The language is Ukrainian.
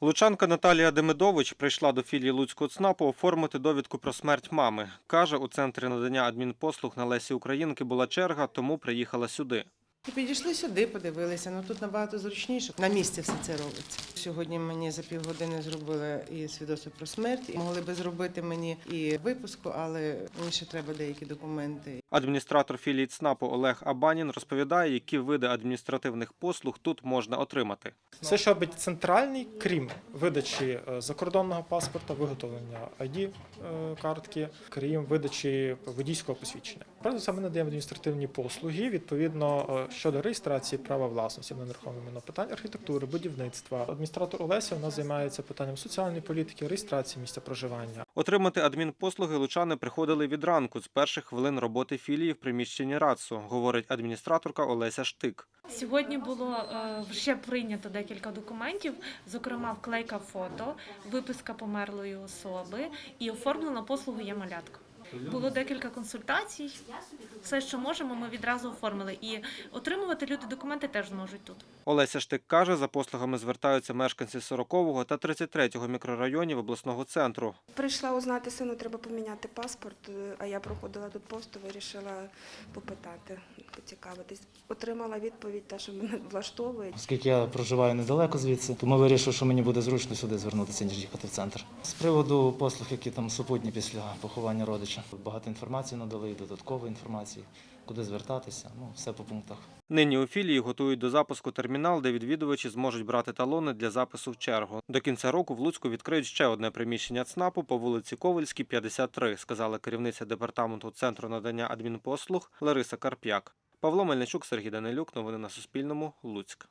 Лучанка Наталія Демидович прийшла до філії Луцького ЦНАПу оформити довідку про смерть мами. Каже, у центрі надання адмінпослуг на Лесі Українки була черга, тому приїхала сюди. І підійшли сюди, подивилися. Ну тут набагато зручніше. На місці все це робиться. Сьогодні мені за півгодини зробили і свідоцтво про смерть. І могли би зробити мені і випуску, але мені ще треба деякі документи. Адміністратор філії ЦНАПу Олег Абанін розповідає, які види адміністративних послуг тут можна отримати. Все, що робить центральний, крім видачі е, закордонного паспорта, виготовлення ID е, картки, крім видачі водійського посвідчення. Правда, саме надаємо адміністративні послуги відповідно е, щодо реєстрації права власності на нерухоме майно, питань архітектури, будівництва. Адміністратор Олеся у нас займається питанням соціальної політики, реєстрації місця проживання. Отримати адмінпослуги лучани приходили від ранку з перших хвилин роботи філії в приміщенні РАЦУ, говорить адміністраторка Олеся Штик. Сьогодні було е, вже прийнято декілька документів, зокрема вклейка фото, виписка померлої особи і оформлено послугу є малятка. Було декілька консультацій. Все, що можемо, ми відразу оформили. І отримувати люди документи теж зможуть тут. Олеся Штик каже, за послугами звертаються мешканці 40-го та 33-го мікрорайонів обласного центру. Прийшла узнати сину, треба поміняти паспорт, е, а я проходила тут посту, вирішила попитати, поцікавитись. Отримала відповідь, та, що мене влаштовує. Оскільки я проживаю недалеко звідси, тому вирішив, що мені буде зручно сюди звернутися, ніж їхати в центр. З приводу послуг, які там супутні після поховання родича. Багато інформації надали, додаткової інформації, куди звертатися. Ну, все по пунктах. Нині у філії готують до запуску термінал, де відвідувачі зможуть брати талони для запису в чергу. До кінця року в Луцьку відкриють ще одне приміщення ЦНАПу по вулиці Ковальській, 53, сказала керівниця департаменту центру надання адмінпослуг Лариса Карп'як. Павло Мельничук, Сергій Данилюк. Новини на Суспільному. Луцьк.